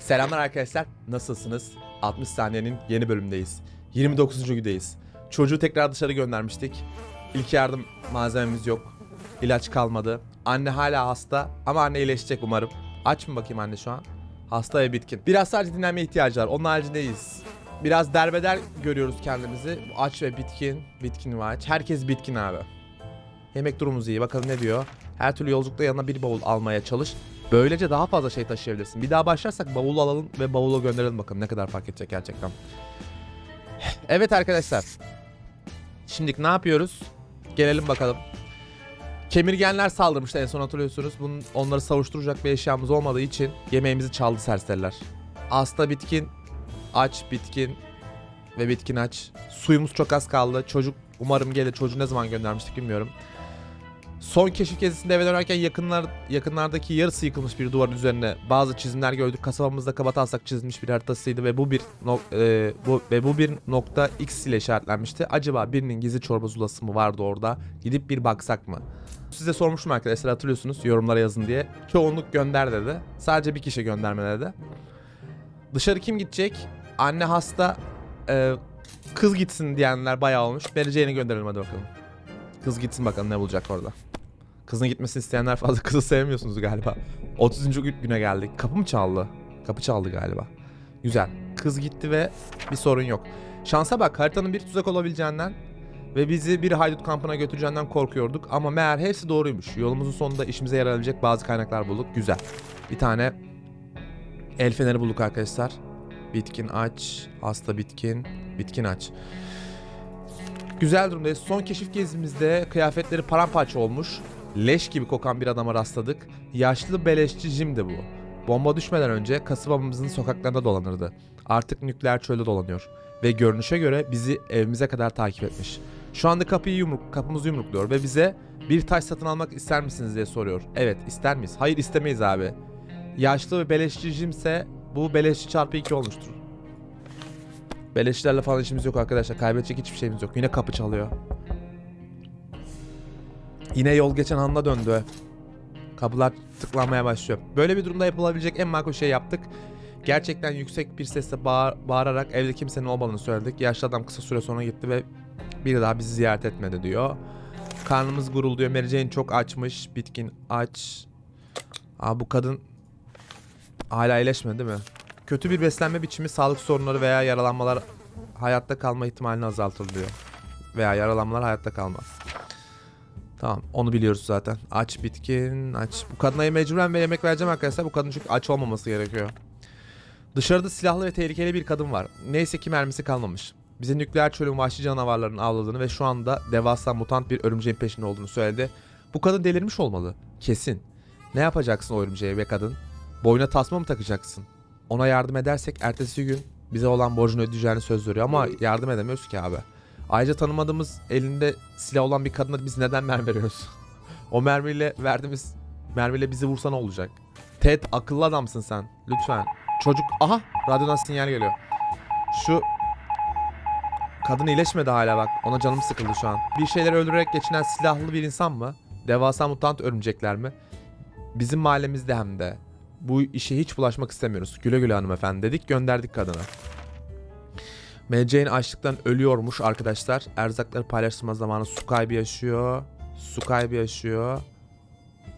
Selamlar arkadaşlar. Nasılsınız? 60 saniyenin yeni bölümdeyiz. 29. gündeyiz. Çocuğu tekrar dışarı göndermiştik. İlk yardım malzememiz yok. İlaç kalmadı. Anne hala hasta ama anne iyileşecek umarım. Aç mı bakayım anne şu an? Hasta ve bitkin. Biraz sadece dinlenmeye ihtiyacı var. Onun haricindeyiz. Biraz derbeder görüyoruz kendimizi. Aç ve bitkin. Bitkin ve aç. Herkes bitkin abi. Yemek durumumuz iyi. Bakalım ne diyor. Her türlü yolculukta yanına bir bavul almaya çalış. Böylece daha fazla şey taşıyabilirsin. Bir daha başlarsak bavulu alalım ve bavulu gönderelim bakalım ne kadar fark edecek gerçekten. Evet arkadaşlar. Şimdilik ne yapıyoruz? Gelelim bakalım. Kemirgenler saldırmıştı en son hatırlıyorsunuz. Bunun, onları savuşturacak bir eşyamız olmadığı için yemeğimizi çaldı serseriler. Hasta bitkin, aç bitkin ve bitkin aç. Suyumuz çok az kaldı. Çocuk umarım gelir. Çocuğu ne zaman göndermiştik bilmiyorum. Son keşif gezisinde eve dönerken yakınlar, yakınlardaki yarısı yıkılmış bir duvarın üzerine bazı çizimler gördük. Kasabamızda kabataslak çizilmiş bir haritasıydı ve bu bir nok- e, bu ve bu bir nokta X ile işaretlenmişti. Acaba birinin gizli çorba zulası mı vardı orada? Gidip bir baksak mı? Size sormuştum arkadaşlar hatırlıyorsunuz yorumlara yazın diye. Çoğunluk gönder dedi. Sadece bir kişi gönderme dedi. Dışarı kim gidecek? Anne hasta, e, kız gitsin diyenler bayağı olmuş. Jane'i gönderelim hadi bakalım. Kız gitsin bakalım ne bulacak orada. Kızın gitmesini isteyenler fazla kızı sevmiyorsunuz galiba. 30. gü- güne geldik. Kapı mı çaldı? Kapı çaldı galiba. Güzel. Kız gitti ve bir sorun yok. Şansa bak haritanın bir tuzak olabileceğinden ve bizi bir haydut kampına götüreceğinden korkuyorduk ama meğer hepsi doğruymuş. Yolumuzun sonunda işimize yarayabilecek bazı kaynaklar bulduk. Güzel. Bir tane el feneri bulduk arkadaşlar. Bitkin aç, hasta bitkin, bitkin aç. Güzel durumdayız. Son keşif gezimizde kıyafetleri paramparça olmuş. Leş gibi kokan bir adama rastladık. Yaşlı beleşçi Jim de bu. Bomba düşmeden önce kasabamızın sokaklarında dolanırdı. Artık nükleer çölde dolanıyor. Ve görünüşe göre bizi evimize kadar takip etmiş. Şu anda kapıyı yumruk, kapımızı yumrukluyor ve bize bir taş satın almak ister misiniz diye soruyor. Evet ister miyiz? Hayır istemeyiz abi. Yaşlı ve beleşçi Jim ise bu beleşçi çarpı 2 olmuştur. Beleşçilerle falan işimiz yok arkadaşlar. Kaybedecek hiçbir şeyimiz yok. Yine kapı çalıyor. Yine yol geçen anda döndü. Kapılar tıklanmaya başlıyor. Böyle bir durumda yapılabilecek en makul şey yaptık. Gerçekten yüksek bir sesle bağır- bağırarak evde kimsenin olmadığını söyledik. Yaşlı adam kısa süre sonra gitti ve bir daha bizi ziyaret etmedi diyor. Karnımız gurulduyor. Mary Jane çok açmış. Bitkin aç. Aa bu kadın hala iyileşmedi değil mi? Kötü bir beslenme biçimi sağlık sorunları veya yaralanmalar hayatta kalma ihtimalini azaltır diyor. Veya yaralanmalar hayatta kalmaz. Tamam onu biliyoruz zaten. Aç bitkin aç. Bu kadına mecburen ve yemek vereceğim arkadaşlar. Bu kadın çünkü aç olmaması gerekiyor. Dışarıda silahlı ve tehlikeli bir kadın var. Neyse ki mermisi kalmamış. Bize nükleer çölün vahşi canavarlarının avladığını ve şu anda devasa mutant bir örümceğin peşinde olduğunu söyledi. Bu kadın delirmiş olmalı. Kesin. Ne yapacaksın o örümceğe be kadın? Boyuna tasma mı takacaksın? Ona yardım edersek ertesi gün bize olan borcunu ödeyeceğini söz veriyor ama yardım edemiyoruz ki abi. Ayrıca tanımadığımız elinde silah olan bir kadına biz neden mermi veriyoruz? o mermiyle verdiğimiz mermiyle bizi vursa ne olacak? Ted akıllı adamsın sen. Lütfen. Çocuk aha radyodan sinyal geliyor. Şu kadın iyileşmedi hala bak. Ona canım sıkıldı şu an. Bir şeyleri öldürerek geçinen silahlı bir insan mı? Devasa mutant örümcekler mi? Bizim mahallemizde hem de. Bu işe hiç bulaşmak istemiyoruz. Güle güle hanımefendi dedik gönderdik kadına. Jane açlıktan ölüyormuş arkadaşlar. Erzakları paylaştırma zamanı su kaybı yaşıyor. Su kaybı yaşıyor.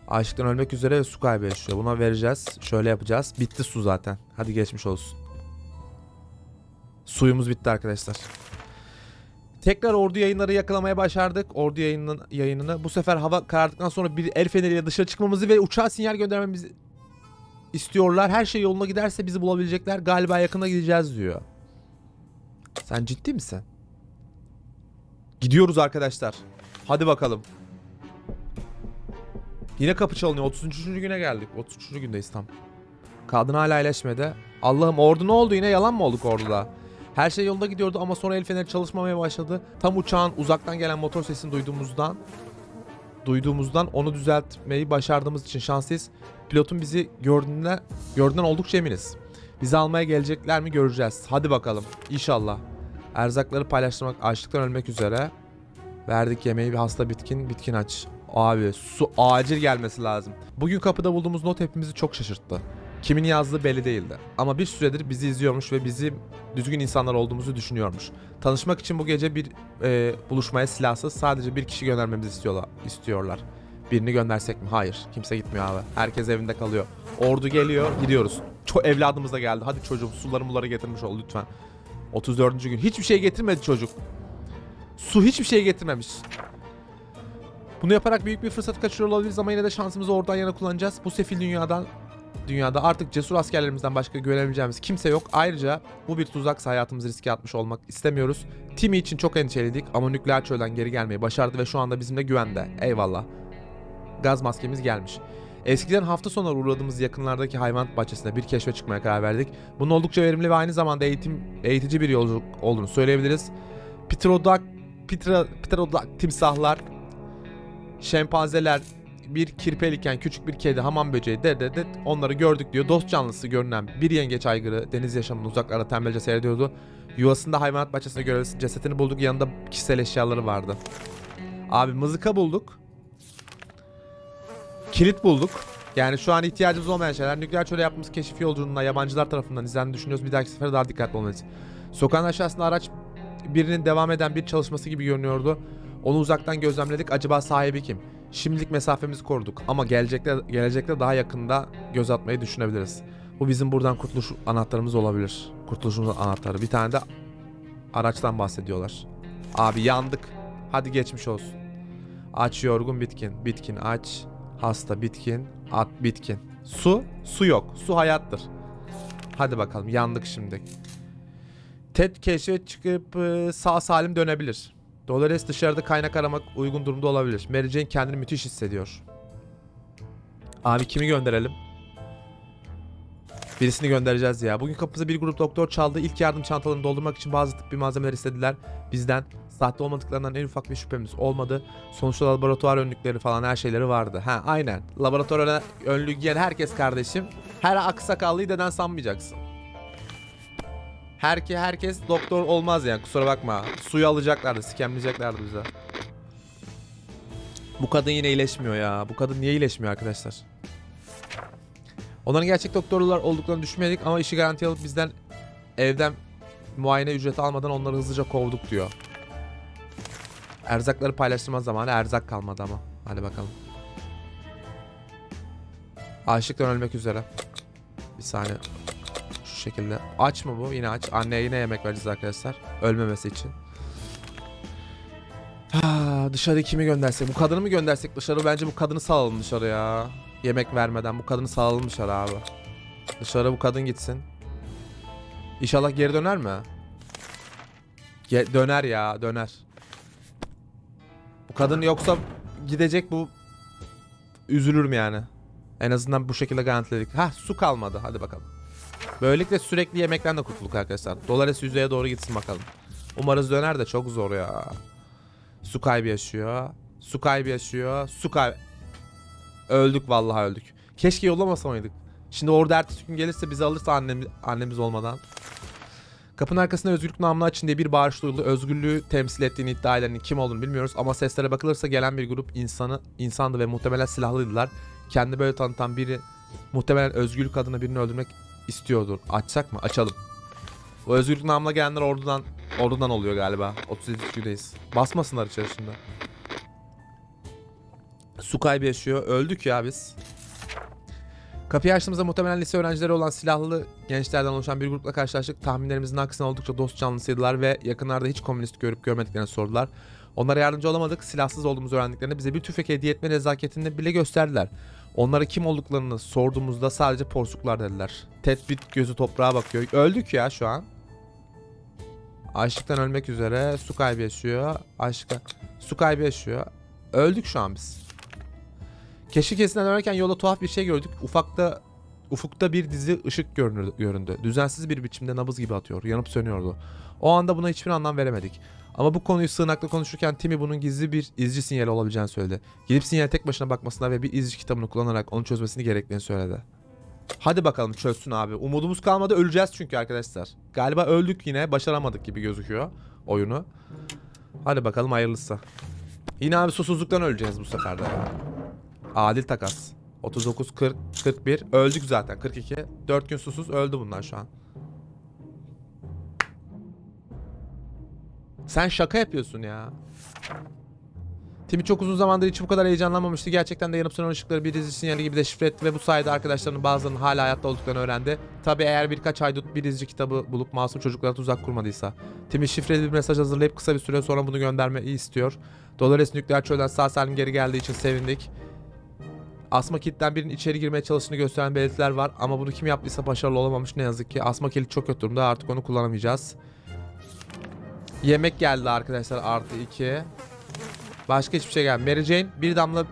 Açlıktan ölmek üzere su kaybı yaşıyor. Buna vereceğiz. Şöyle yapacağız. Bitti su zaten. Hadi geçmiş olsun. Suyumuz bitti arkadaşlar. Tekrar ordu yayınları yakalamaya başardık. Ordu yayının, yayınını. Bu sefer hava karardıktan sonra bir el feneriyle dışarı çıkmamızı ve uçağa sinyal göndermemizi istiyorlar. Her şey yoluna giderse bizi bulabilecekler. Galiba yakında gideceğiz diyor. Sen ciddi misin? Gidiyoruz arkadaşlar. Hadi bakalım. Yine kapı çalınıyor. 33. güne geldik. 33. gündeyiz tam. Kadın hala iyileşmedi. Allah'ım ordu ne oldu yine yalan mı olduk orduda? Her şey yolunda gidiyordu ama sonra el feneri çalışmamaya başladı. Tam uçağın uzaktan gelen motor sesini duyduğumuzdan duyduğumuzdan onu düzeltmeyi başardığımız için şanslıyız. Pilotun bizi gördüğünden, gördüğünden oldukça eminiz. Bizi almaya gelecekler mi göreceğiz. Hadi bakalım. İnşallah. Erzakları paylaştırmak açlıktan ölmek üzere. Verdik yemeği bir hasta bitkin bitkin aç. Abi su acil gelmesi lazım. Bugün kapıda bulduğumuz not hepimizi çok şaşırttı. Kimin yazdığı belli değildi. Ama bir süredir bizi izliyormuş ve bizim düzgün insanlar olduğumuzu düşünüyormuş. Tanışmak için bu gece bir e, buluşmaya silahsız sadece bir kişi göndermemizi istiyorlar. istiyorlar. Birini göndersek mi? Hayır. Kimse gitmiyor abi. Herkes evinde kalıyor. Ordu geliyor, gidiyoruz. Ço evladımız da geldi. Hadi çocuğum suları muları getirmiş ol lütfen. 34. gün. Hiçbir şey getirmedi çocuk. Su hiçbir şey getirmemiş. Bunu yaparak büyük bir fırsat kaçırıyor olabiliriz ama yine de şansımızı oradan yana kullanacağız. Bu sefil dünyadan dünyada artık cesur askerlerimizden başka güvenebileceğimiz kimse yok. Ayrıca bu bir tuzaksa hayatımızı riske atmış olmak istemiyoruz. Timmy için çok endişeliydik ama nükleer çölden geri gelmeyi başardı ve şu anda bizimle güvende. Eyvallah. Gaz maskemiz gelmiş. Eskiden hafta sonları uğradığımız yakınlardaki hayvanat bahçesinde bir keşfe çıkmaya karar verdik. Bunun oldukça verimli ve aynı zamanda eğitim eğitici bir yolculuk olduğunu söyleyebiliriz. Pterodak, Ptera, Pterodak timsahlar, şempanzeler, bir kirpeliken küçük bir kedi, hamam böceği de de de onları gördük diyor. Dost canlısı görünen bir yengeç aygırı deniz yaşamını uzaklarda tembelce seyrediyordu. Yuvasında hayvanat bahçesinde görevlisi cesetini bulduk. Yanında kişisel eşyaları vardı. Abi mızıka bulduk. Kilit bulduk. Yani şu an ihtiyacımız olmayan şeyler. Nükleer çöle yaptığımız keşif yolculuğunda yabancılar tarafından izlendiğini düşünüyoruz. Bir dahaki sefere daha dikkatli olmalıyız. Sokağın aşağısında araç birinin devam eden bir çalışması gibi görünüyordu. Onu uzaktan gözlemledik. Acaba sahibi kim? Şimdilik mesafemizi koruduk ama gelecekte gelecekte daha yakında göz atmayı düşünebiliriz. Bu bizim buradan kurtuluş anahtarımız olabilir. Kurtuluşumuzun anahtarı. Bir tane de araçtan bahsediyorlar. Abi yandık. Hadi geçmiş olsun. Aç yorgun bitkin. Bitkin aç. Hasta bitkin. At bitkin. Su? Su yok. Su hayattır. Hadi bakalım yandık şimdi. Ted keşfe çıkıp e, sağ salim dönebilir. Dolores dışarıda kaynak aramak uygun durumda olabilir. Mary Jane kendini müthiş hissediyor. Abi kimi gönderelim? Birisini göndereceğiz ya. Bugün kapımıza bir grup doktor çaldı. İlk yardım çantalarını doldurmak için bazı tıbbi malzemeler istediler. Bizden sahte olmadıklarından en ufak bir şüphemiz olmadı. Sonuçta laboratuvar önlükleri falan her şeyleri vardı. Ha aynen. Laboratuvar önlüğü giyen herkes kardeşim. Her aksakallıyı deden sanmayacaksın. Herke herkes doktor olmaz yani kusura bakma. Suyu alacaklardı, sikemleyeceklerdi bize. Bu kadın yine iyileşmiyor ya. Bu kadın niye iyileşmiyor arkadaşlar? Onların gerçek doktorlar olduklarını düşünmedik ama işi garantiye alıp bizden evden muayene ücreti almadan onları hızlıca kovduk diyor. Erzakları paylaştırma zamanı erzak kalmadı ama. Hadi bakalım. Açlıktan ölmek üzere. Bir saniye. Şu şekilde. Aç mı bu? Yine aç. Anneye yine yemek vereceğiz arkadaşlar. Ölmemesi için. Ha, dışarı kimi göndersek? Bu kadını mı göndersek dışarı? Bence bu kadını salalım dışarı ya. Yemek vermeden bu kadını salalım dışarı abi. Dışarı bu kadın gitsin. İnşallah geri döner mi? Ge- döner ya döner. Bu kadın yoksa gidecek bu üzülürüm yani. En azından bu şekilde garantiledik. Ha su kalmadı hadi bakalım. Böylelikle sürekli yemekten de kurtulduk arkadaşlar. Dolores yüzeye doğru gitsin bakalım. Umarız döner de çok zor ya. Su kaybı yaşıyor. Su kaybı yaşıyor. Su kaybı... Öldük vallahi öldük. Keşke yollamasamaydık. Şimdi orada ertesi gün gelirse bizi alırsa annemiz, annemiz olmadan. Kapının arkasında özgürlük namına açın diye bir bağırış duyuldu. Özgürlüğü temsil ettiğini iddia edenin kim olduğunu bilmiyoruz ama seslere bakılırsa gelen bir grup insanı insandı ve muhtemelen silahlıydılar. Kendi böyle tanıtan biri muhtemelen özgürlük adına birini öldürmek istiyordur. Açsak mı? Açalım. Bu özgürlük namına gelenler ordudan ordudan oluyor galiba. 37 güdeyiz. Basmasınlar içerisinde. Su kaybı yaşıyor. Öldük ya biz. Kapıyı açtığımızda muhtemelen lise öğrencileri olan silahlı gençlerden oluşan bir grupla karşılaştık. Tahminlerimizin aksine oldukça dost canlısıydılar ve yakınlarda hiç komünist görüp görmediklerini sordular. Onlara yardımcı olamadık. Silahsız olduğumuzu öğrendiklerinde bize bir tüfek hediye etme nezaketini bile gösterdiler. Onlara kim olduklarını sorduğumuzda sadece porsuklar dediler. Ted bit gözü toprağa bakıyor. Öldük ya şu an. Açlıktan ölmek üzere. Su kaybı yaşıyor. Açlıktan. Su kaybı yaşıyor. Öldük şu an biz. Keşif kesinden dönerken yolda tuhaf bir şey gördük. Ufakta ufukta bir dizi ışık görünür, göründü. Düzensiz bir biçimde nabız gibi atıyor. Yanıp sönüyordu. O anda buna hiçbir anlam veremedik. Ama bu konuyu sığınakla konuşurken Timmy bunun gizli bir izci sinyali olabileceğini söyledi. Gidip sinyale tek başına bakmasına ve bir izci kitabını kullanarak onu çözmesini gerektiğini söyledi. Hadi bakalım çözsün abi. Umudumuz kalmadı öleceğiz çünkü arkadaşlar. Galiba öldük yine başaramadık gibi gözüküyor oyunu. Hadi bakalım hayırlısı. Yine abi susuzluktan öleceğiz bu sefer de. Adil takas. 39, 40, 41. Öldük zaten. 42. 4 gün susuz öldü bunlar şu an. Sen şaka yapıyorsun ya. Timi çok uzun zamandır hiç bu kadar heyecanlanmamıştı. Gerçekten de yanıp sönen ışıkları bir dizi sinyali gibi deşifre etti ve bu sayede arkadaşlarının bazılarının hala hayatta olduklarını öğrendi. Tabi eğer birkaç haydut bir dizi kitabı bulup masum çocuklara tuzak kurmadıysa. Timi şifreli bir mesaj hazırlayıp kısa bir süre sonra bunu göndermeyi istiyor. Dolores nükleer çölden sağ salim geri geldiği için sevindik. Asma kilitten birinin içeri girmeye çalıştığını gösteren belirtiler var ama bunu kim yaptıysa başarılı olamamış ne yazık ki. Asma kilit çok kötü durumda artık onu kullanamayacağız. Yemek geldi arkadaşlar artı 2. Başka hiçbir şey gelmedi. Mary Jane bir damla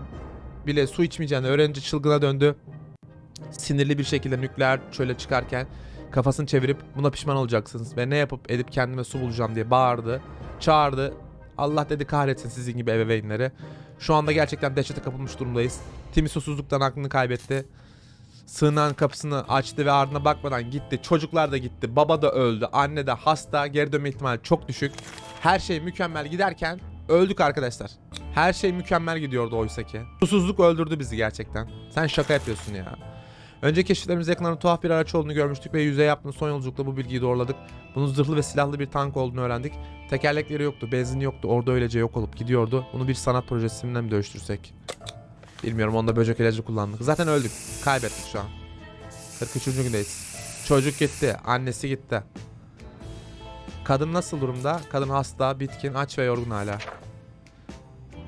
bile su içmeyeceğini öğrenince çılgına döndü. Sinirli bir şekilde nükleer çöle çıkarken kafasını çevirip buna pişman olacaksınız ve ne yapıp edip kendime su bulacağım diye bağırdı. Çağırdı. Allah dedi kahretsin sizin gibi ebeveynleri. Şu anda gerçekten dehşete kapılmış durumdayız. Timi susuzluktan aklını kaybetti. Sığınağın kapısını açtı ve ardına bakmadan gitti. Çocuklar da gitti. Baba da öldü. Anne de hasta. Geri dönme ihtimali çok düşük. Her şey mükemmel giderken öldük arkadaşlar. Her şey mükemmel gidiyordu oysa ki. Susuzluk öldürdü bizi gerçekten. Sen şaka yapıyorsun ya. Önceki keşiflerimizde yakınlarında tuhaf bir araç olduğunu görmüştük ve yüzeye yaptığımız son yolculukla bu bilgiyi doğruladık. Bunun zırhlı ve silahlı bir tank olduğunu öğrendik. Tekerlekleri yoktu, benzin yoktu. Orada öylece yok olup gidiyordu. Bunu bir sanat projesinden mi dönüştürsek? Bilmiyorum onda böcek ilacı kullandık. Zaten öldük. Kaybettik şu an. 43. gündeyiz. Çocuk gitti. Annesi gitti. Kadın nasıl durumda? Kadın hasta, bitkin, aç ve yorgun hala.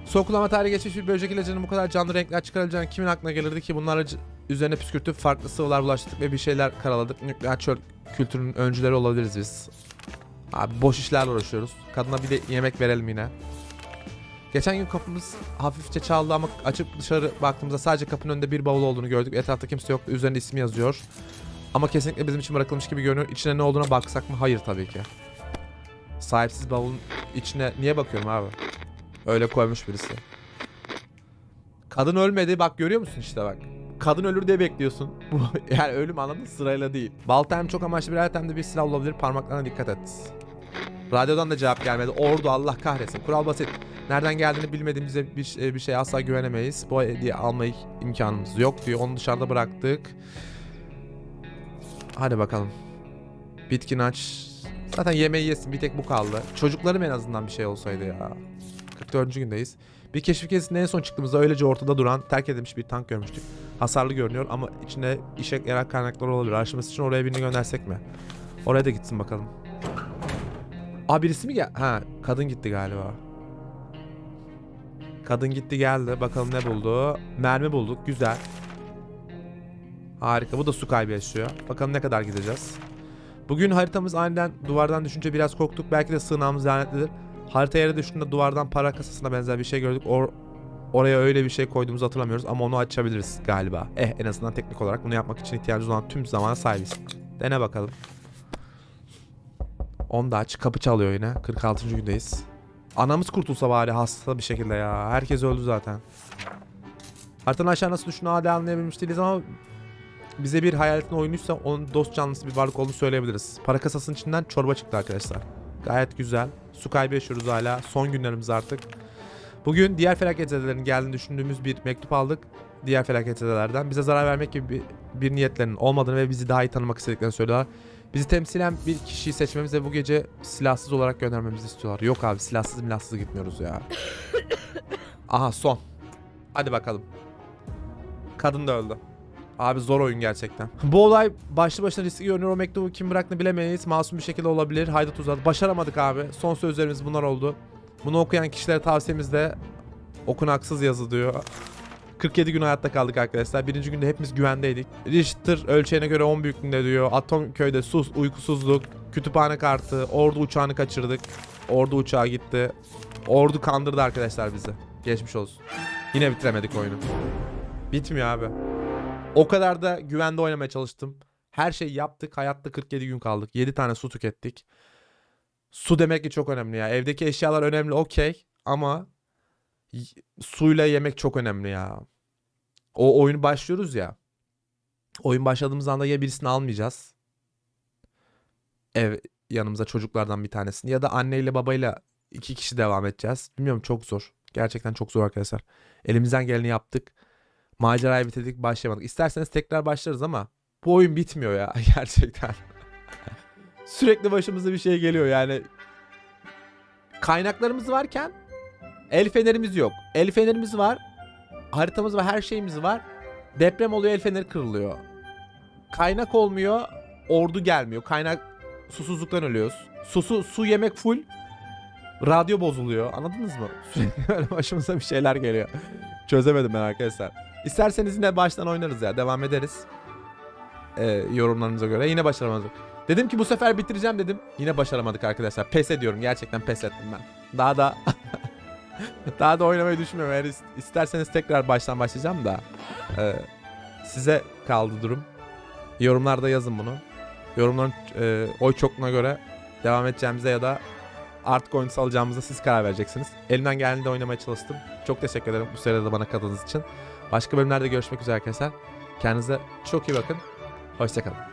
Sokulama tarihi geçmiş bir böcek ilacının bu kadar canlı renkler çıkarılacağını kimin aklına gelirdi ki bunları c- üzerine püskürtüp farklı sıvılar bulaştırdık ve bir şeyler karaladık. Nükleer çöl kültürünün öncüleri olabiliriz biz. Abi boş işlerle uğraşıyoruz. Kadına bir de yemek verelim yine. Geçen gün kapımız hafifçe çaldı ama açıp dışarı baktığımızda sadece kapının önünde bir bavul olduğunu gördük. Etrafta kimse yoktu. Üzerinde ismi yazıyor. Ama kesinlikle bizim için bırakılmış gibi görünüyor. İçine ne olduğuna baksak mı? Hayır tabii ki. Sahipsiz bavulun içine niye bakıyorum abi? Öyle koymuş birisi. Kadın ölmedi. Bak görüyor musun işte bak. Kadın ölür diye bekliyorsun. Bu yani ölüm anladın sırayla değil. Balta hem çok amaçlı bir alet hem de bir silah olabilir. Parmaklarına dikkat et. Radyodan da cevap gelmedi. Ordu Allah kahretsin. Kural basit. Nereden geldiğini bilmediğimize bir, şey- bir şeye asla güvenemeyiz. Bu hediye almayı imkanımız yok diyor. Onu dışarıda bıraktık. Hadi bakalım. Bitkin aç. Zaten yemeği yesin. Bir tek bu kaldı. Çocuklarım en azından bir şey olsaydı ya. 44. gündeyiz. Bir keşif gezisinde en son çıktığımızda öylece ortada duran terk edilmiş bir tank görmüştük. Hasarlı görünüyor ama içinde işe yarar kaynaklar olabilir. Araştırması için oraya birini göndersek mi? Oraya da gitsin bakalım. Aa birisi mi gel? Ha kadın gitti galiba. Kadın gitti geldi. Bakalım ne buldu. Mermi bulduk. Güzel. Harika. Bu da su kaybı yaşıyor. Bakalım ne kadar gideceğiz. Bugün haritamız aniden duvardan düşünce biraz korktuk. Belki de sığınağımız lanetlidir. Harita yere düştüğünde duvardan para kasasına benzer bir şey gördük. Or oraya öyle bir şey koyduğumuzu hatırlamıyoruz ama onu açabiliriz galiba. Eh en azından teknik olarak bunu yapmak için ihtiyacımız olan tüm zamana sahibiz. Dene bakalım. Onu da aç. Kapı çalıyor yine. 46. gündeyiz. Anamız kurtulsa bari hasta bir şekilde ya. Herkes öldü zaten. Haritanın aşağı nasıl düşündüğünü hala anlayabilmiş değiliz ama bize bir hayaletin oyunuysa onun dost canlısı bir varlık olduğunu söyleyebiliriz. Para kasasının içinden çorba çıktı arkadaşlar. Gayet güzel. Su kaybı yaşıyoruz hala. Son günlerimiz artık. Bugün diğer felaketzedelerinin geldiğini düşündüğümüz bir mektup aldık. Diğer felaketzedelerden. Bize zarar vermek gibi bir, bir niyetlerinin olmadığını ve bizi daha iyi tanımak istediklerini söylüyorlar. Bizi temsilen bir kişiyi seçmemiz ve bu gece silahsız olarak göndermemizi istiyorlar. Yok abi silahsız milahsız gitmiyoruz ya. Aha son. Hadi bakalım. Kadın da öldü. Abi zor oyun gerçekten. Bu olay başlı başına riskli görünüyor. O mektubu kim bıraktığını bilemeyiz. Masum bir şekilde olabilir. Haydut uzadı. Başaramadık abi. Son sözlerimiz bunlar oldu. Bunu okuyan kişilere tavsiyemiz de okunaksız yazı diyor. 47 gün hayatta kaldık arkadaşlar. Birinci günde hepimiz güvendeydik. Richter ölçeğine göre 10 büyüklüğünde diyor. Atom köyde sus, uykusuzluk, kütüphane kartı, ordu uçağını kaçırdık. Ordu uçağı gitti. Ordu kandırdı arkadaşlar bizi. Geçmiş olsun. Yine bitiremedik oyunu. Bitmiyor abi. O kadar da güvende oynamaya çalıştım. Her şeyi yaptık. Hayatta 47 gün kaldık. 7 tane su tükettik. Su demek ki çok önemli ya. Evdeki eşyalar önemli okey. Ama suyla yemek çok önemli ya. O oyunu başlıyoruz ya. Oyun başladığımız anda ya birisini almayacağız. Ev yanımıza çocuklardan bir tanesini ya da anneyle babayla iki kişi devam edeceğiz. Bilmiyorum çok zor. Gerçekten çok zor arkadaşlar. Elimizden geleni yaptık. Macerayı bitirdik başlayamadık. İsterseniz tekrar başlarız ama bu oyun bitmiyor ya gerçekten. Sürekli başımıza bir şey geliyor yani. Kaynaklarımız varken el fenerimiz yok. El fenerimiz var. Haritamız var, her şeyimiz var. Deprem oluyor, el feneri kırılıyor. Kaynak olmuyor, ordu gelmiyor. Kaynak susuzluktan ölüyoruz. Susu, su yemek full. Radyo bozuluyor. Anladınız mı? Sürekli başımıza bir şeyler geliyor. Çözemedim ben arkadaşlar. İsterseniz yine baştan oynarız ya. Devam ederiz. Ee, yorumlarınıza göre. Yine başaramadık. Dedim ki bu sefer bitireceğim dedim. Yine başaramadık arkadaşlar. Pes ediyorum. Gerçekten pes ettim ben. Daha da daha da oynamayı düşünmüyorum. Eğer is- isterseniz tekrar baştan başlayacağım da. Ee, size kaldı durum. Yorumlarda yazın bunu. Yorumların e, oy çokluğuna göre devam edeceğimize ya da artık oyun salacağımıza siz karar vereceksiniz. Elimden geldiğinde oynamaya çalıştım. Çok teşekkür ederim bu sürede de bana katıldığınız için. Başka bölümlerde görüşmek üzere arkadaşlar. Kendinize çok iyi bakın. Hoşçakalın.